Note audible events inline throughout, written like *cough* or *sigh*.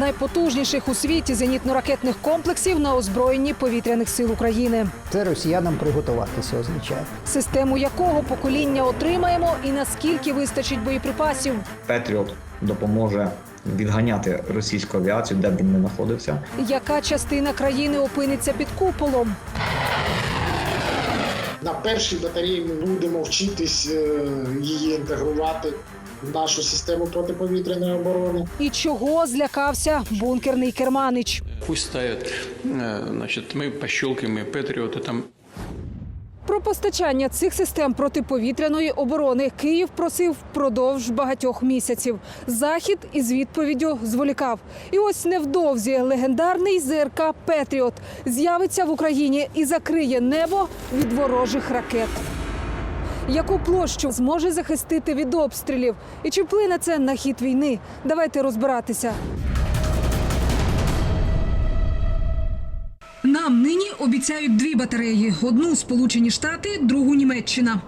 найпотужніших у світі зенітно-ракетних комплексів на озброєнні повітряних сил України. Це росіянам приготуватися означає. Систему якого покоління отримаємо і наскільки вистачить боєприпасів. Петріот допоможе відганяти російську авіацію, де б він не знаходився. Яка частина країни опиниться під куполом? На першій батареї ми будемо вчитись е, її інтегрувати нашу систему протиповітряної оборони. І чого злякався бункерний керманич? Пусть ставят, э, значит, мы пощелкаем и Патриоты там Про постачання цих систем протиповітряної оборони Київ просив впродовж багатьох місяців. Захід із відповіддю зволікав. І ось невдовзі легендарний ЗРК Петріот з'явиться в Україні і закриє небо від ворожих ракет. Яку площу зможе захистити від обстрілів? І чи вплине це на хід війни? Давайте розбиратися. Нам нині обіцяють дві батареї: одну Сполучені Штати, другу Німеччина.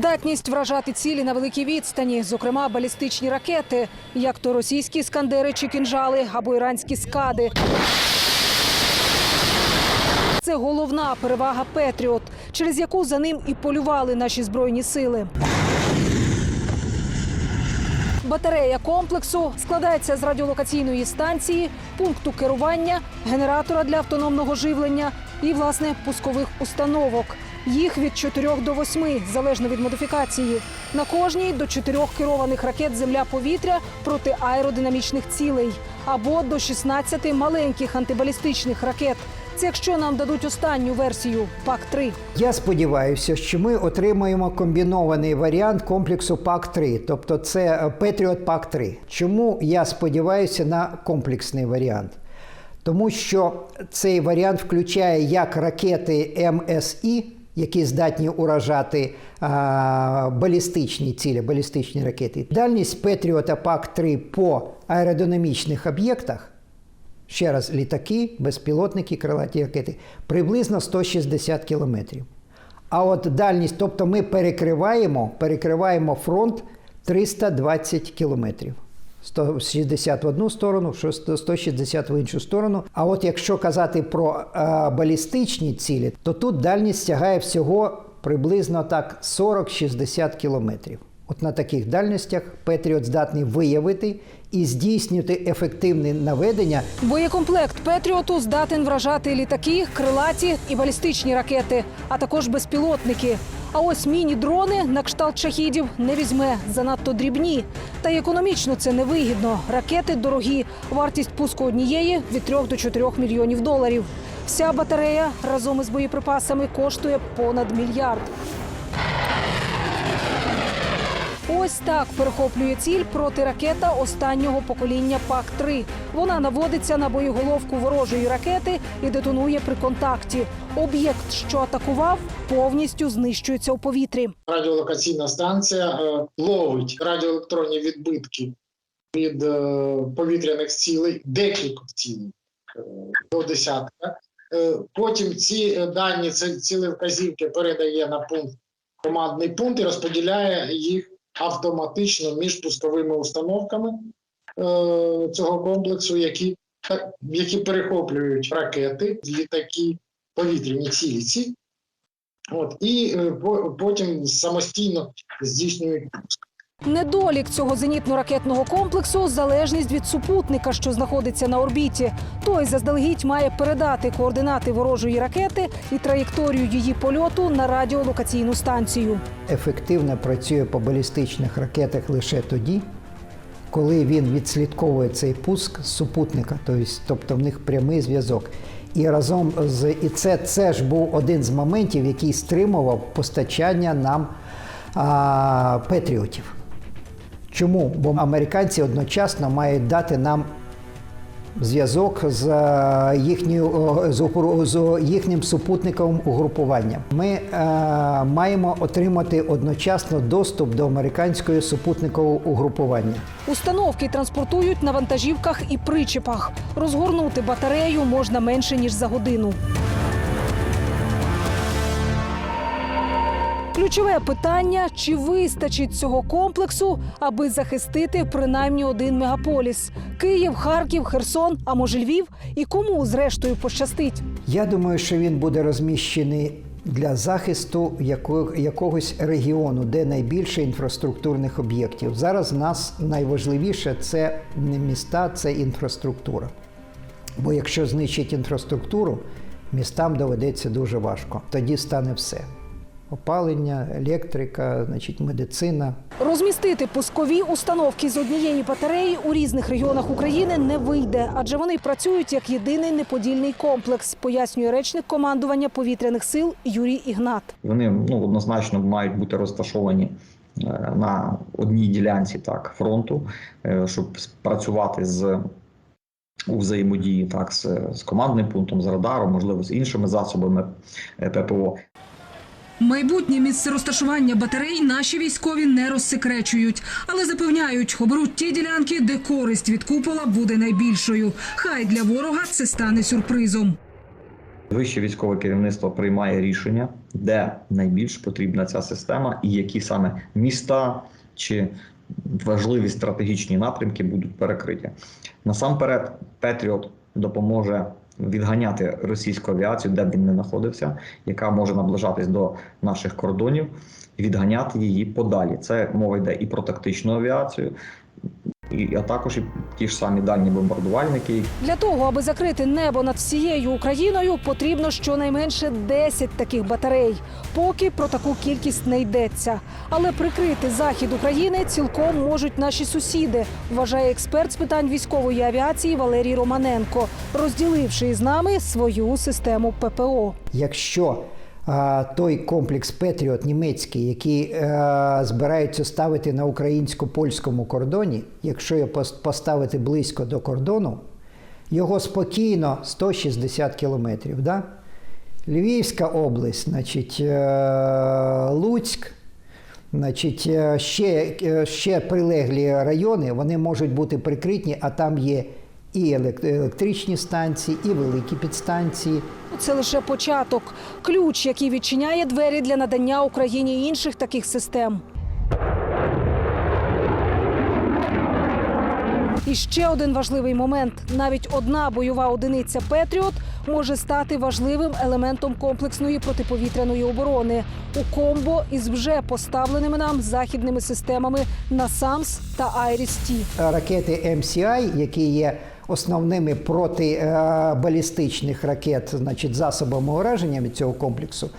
Здатність вражати цілі на великій відстані, зокрема балістичні ракети, як то російські іскандери чи кінжали або іранські скади. Це головна перевага Петріот, через яку за ним і полювали наші збройні сили. Батарея комплексу складається з радіолокаційної станції, пункту керування, генератора для автономного живлення і власне пускових установок. Їх від 4 до 8, залежно від модифікації. На кожній до 4 керованих ракет земля-повітря проти аеродинамічних цілей або до 16 маленьких антибалістичних ракет. Це якщо нам дадуть останню версію ПАК-3. Я сподіваюся, що ми отримаємо комбінований варіант комплексу ПАК-3, тобто це е, Patriot ПАК-3. Чому я сподіваюся на комплексний варіант? Тому що цей варіант включає як ракети МСІ, які здатні уражати а, балістичні цілі, балістичні ракети. Дальність Петріота ПАК-3 по аеродинамічних об'єктах ще раз, літаки, безпілотники, крилаті ракети, приблизно 160 кілометрів. А от дальність, тобто ми перекриваємо, перекриваємо фронт 320 кілометрів. 160 в одну сторону, 160 в іншу сторону. А от якщо казати про е, балістичні цілі, то тут дальність сягає всього приблизно так 40-60 кілометрів. От на таких дальностях Петріот здатний виявити і здійснювати ефективне наведення Боєкомплект Петріоту здатен вражати літаки, крилаті і балістичні ракети, а також безпілотники. А ось міні-дрони на кшталт шахідів не візьме занадто дрібні. Та й економічно це невигідно. Ракети дорогі. Вартість пуску однієї від 3 до 4 мільйонів доларів. Вся батарея разом із боєприпасами коштує понад мільярд. Ось так перехоплює ціль протиракета останнього покоління ПАК-3. Вона наводиться на боєголовку ворожої ракети і детонує при контакті. Об'єкт, що атакував, повністю знищується у повітрі. Радіолокаційна станція е, ловить радіоелектронні відбитки від е, повітряних цілей, декількох цілей е, до десятка. Потім ці дані, ці цілевказівки передає на пункт командний пункт і розподіляє їх автоматично між пусковими установками цього комплексу, які, які перехоплюють ракети, літаки, повітряні цілі. Ці От, і е, по- потім самостійно здійснюють пуск. Недолік цього зенітно-ракетного комплексу залежність від супутника, що знаходиться на орбіті. Той заздалегідь має передати координати ворожої ракети і траєкторію її польоту на радіолокаційну станцію. ефективно працює по балістичних ракетах лише тоді, коли він відслідковує цей пуск супутника, тобто в них прямий зв'язок. І разом з і це, це ж був один з моментів, який стримував постачання нам а, патріотів. Чому? Бо американці одночасно мають дати нам зв'язок з, е, їхньою, з, угру- з їхнім супутниковим угрупуванням. Ми е, маємо отримати одночасно доступ до американської супутникового угрупування. Установки транспортують на вантажівках і причепах. Розгорнути батарею можна менше ніж за годину. Ключове питання: чи вистачить цього комплексу, аби захистити принаймні один мегаполіс: Київ, Харків, Херсон, а може Львів? І кому зрештою пощастить? Я думаю, що він буде розміщений для захисту якогось регіону, де найбільше інфраструктурних об'єктів. Зараз в нас найважливіше це не міста, це інфраструктура. Бо якщо знищить інфраструктуру, містам доведеться дуже важко. Тоді стане все: опалення, електрика, значить, медицина. Розмістити пускові установки з однієї батареї у різних регіонах України не вийде, адже вони працюють як єдиний неподільний комплекс, пояснює речник командування повітряних сил Юрій Ігнат. Вони ну однозначно мають бути розташовані е, на одній ділянці так фронту, е, щоб працювати з у взаємодії так з, з командним пунктом, з радаром, можливо, з іншими засобами е, ППО. Майбутнє місце розташування батарей наші військові не розсекречують, але запевняють, оберуть ті ділянки, де користь від купола буде найбільшою. Хай для ворога це стане сюрпризом. Вище військове керівництво приймає рішення, де найбільш потрібна ця система, і які саме міста чи важливі стратегічні напрямки будуть перекриті. Насамперед, Петріот допоможе відганяти російську авіацію, де б він не знаходився, яка може наближатись до наших кордонів, відганяти її подалі. Це мова йде і про тактичну авіацію, і а також і ті ж самі дальні бомбардувальники, Для того, аби закрити небо над всією Україною, потрібно щонайменше 10 таких батарей. Поки про таку кількість не йдеться. Але прикрити захід України цілком можуть наші сусіди, вважає експерт з питань військової авіації Валерій Романенко, розділивши із нами свою систему ППО. Якщо той комплекс Петріот німецький, який е, збираються ставити на українсько-польському кордоні, якщо його поставити близько до кордону, його спокійно 160 кілометрів. Да? Львівська область, значить, е, Луцьк, значить, е, ще, ще прилеглі райони, вони можуть бути прикриті, а там є і елек- електричні станції, і великі підстанції, Це лише початок, ключ, який відчиняє двері для надання Україні інших таких систем. І ще один важливий момент: навіть одна бойова одиниця Петріот може стати важливим елементом комплексної протиповітряної оборони у комбо із вже поставленими нам західними системами НАСАМС та Айріс-Ті. ракети MCI, які є основними протибалістичних ракет, значить, засобами ураження від цього комплексу,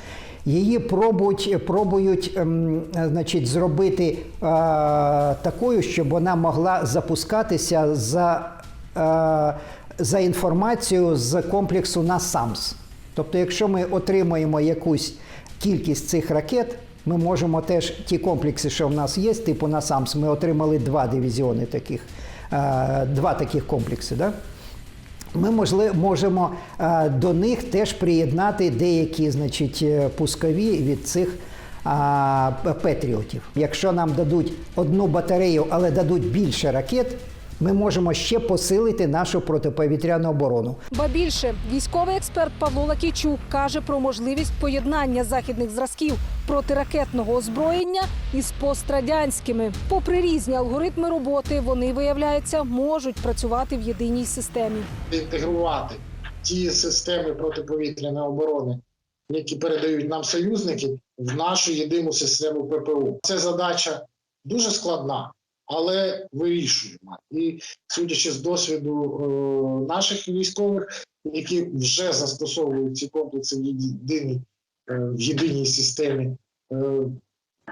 її пробують, пробують ем, значить, зробити е, такою, щоб вона могла запускатися за, е, за інформацією з комплексу NASAMS. Тобто, якщо ми отримаємо якусь кількість цих ракет, ми можемо теж ті комплекси, що в нас є, типу NASAMS, ми отримали два дивізіони таких, два таких комплекси. Да? Ми можли, можемо е, до них теж приєднати деякі значить, е, пускові від цих патріотів. Якщо нам дадуть одну батарею, але дадуть більше ракет, ми можемо ще посилити нашу протиповітряну оборону. Ба більше військовий експерт Павло Лакійчук каже про можливість поєднання західних зразків протиракетного озброєння із пострадянськими. Попри різні алгоритми роботи, вони виявляється можуть працювати в єдиній системі. інтегрувати ті системи протиповітряної оборони, які передають нам союзники, в нашу єдину систему ППО. Це задача дуже складна, але вирішуємо. І судячи з досвіду е, наших військових, які вже застосовують ці комплекси в єдиній, е, в єдиній системі. е,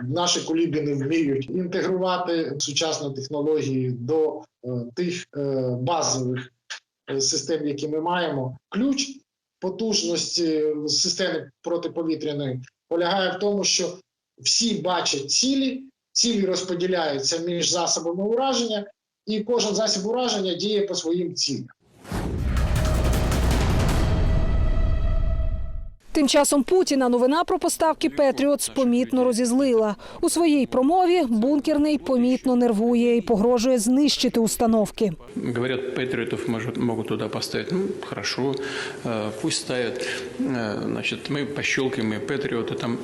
Наші колібіни вміють інтегрувати сучасні технології до тих базових систем, які ми маємо. Ключ потужності системи протиповітряної полягає в тому, що всі бачать цілі, цілі розподіляються між засобами ураження, і кожен засіб ураження діє по своїм цілям. Тим часом Путіна новина про поставки Петріотс помітно розізлила. У своїй промові бункерний помітно нервує і погрожує знищити установки. Говорят, патриотов может, могут туда поставить. Ну, хорошо, э, пусть ставят. Э, Значит, мы пощелкаем и патриоты. Там,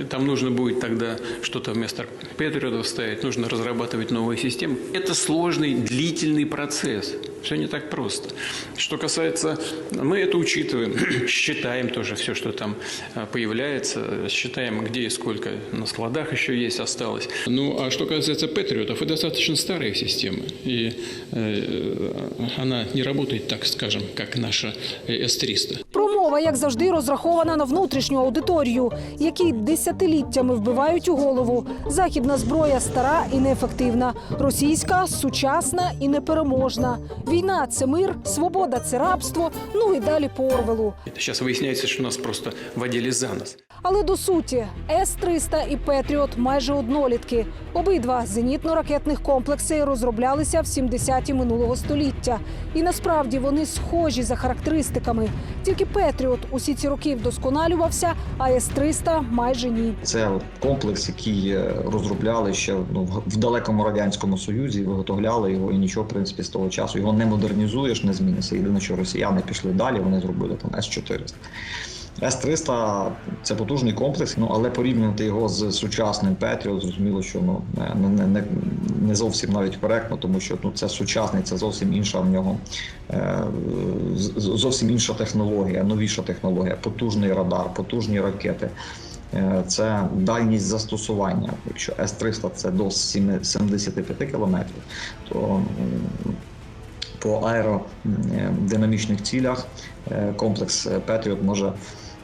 э, там нужно будет тогда что-то вместо патриотов ставить. Нужно разрабатывать новые системы. Это сложный, длительный процесс. Все не так просто. Что касается... Мы это учитываем, *clears throat* считаем тоже все, что там э, появляется. Считаем, где и сколько на складах еще есть, осталось. Ну, а что касается патриотов, это достаточно старая система. И э, она не работает, так скажем, как наша э, С-300. Промова, як завжди, розрахована на внутрішню аудиторію, які десятиліттями вбивають у голову. Західна зброя стара і неефективна, російська сучасна і непереможна. Війна це мир, свобода це рабство. Ну і далі по Орвелу. Сейчас выясняется, что нас просто водили за нос. Але до суті, С-300 і Петріот майже однолітки. Обидва зенітно-ракетних комплекси розроблялися в 70-ті минулого століття. І насправді вони схожі за характеристиками. Тільки Петріот усі ці роки вдосконалювався, а С-300 майже ні. Це комплекс, який е, розробляли ще ну, в- далекому радянському союзі, виготовляли його і нічого, в принципі, з того часу його не модернізуєш, не зміниться. Єдине, що росіяни пішли далі, вони зробили там С-400. С-300 – це потужний комплекс, ну але порівнювати його з сучасним Петріот, зрозуміло, що ну не, не, не, зовсім навіть коректно, тому що ну це сучасний, це зовсім інша в нього е, зовсім інша технологія, новіша технологія, потужний радар, потужні ракети. Е, Це дальність застосування. Якщо С-300 це до 7 75 кілометрів, то по аеродинамічних цілях е, комплекс е, Петріот може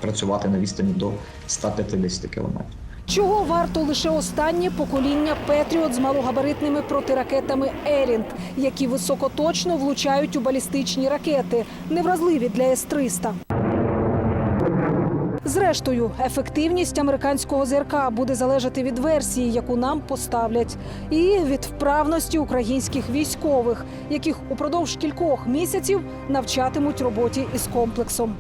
працювати на відстані до 150 кілометрів. Чого варто лише останнє покоління Петріот з малогабаритними протиракетами Ерінт, які високоточно влучають у балістичні ракети, невразливі для С-300. Зрештою, ефективність американського ЗРК буде залежати від версії, яку нам поставлять, і від вправності українських військових, яких упродовж кількох місяців навчатимуть роботі із комплексом.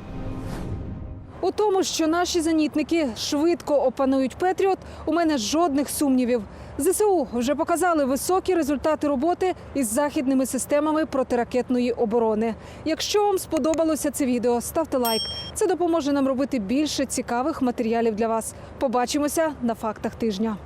У тому, що наші зенітники швидко опанують Петріот, у мене жодних сумнівів. ЗСУ вже показали високі результати роботи із західними системами протиракетної оборони. Якщо вам сподобалося це відео, ставте лайк. Це допоможе нам робити більше цікавих матеріалів для вас. Побачимося на фактах тижня.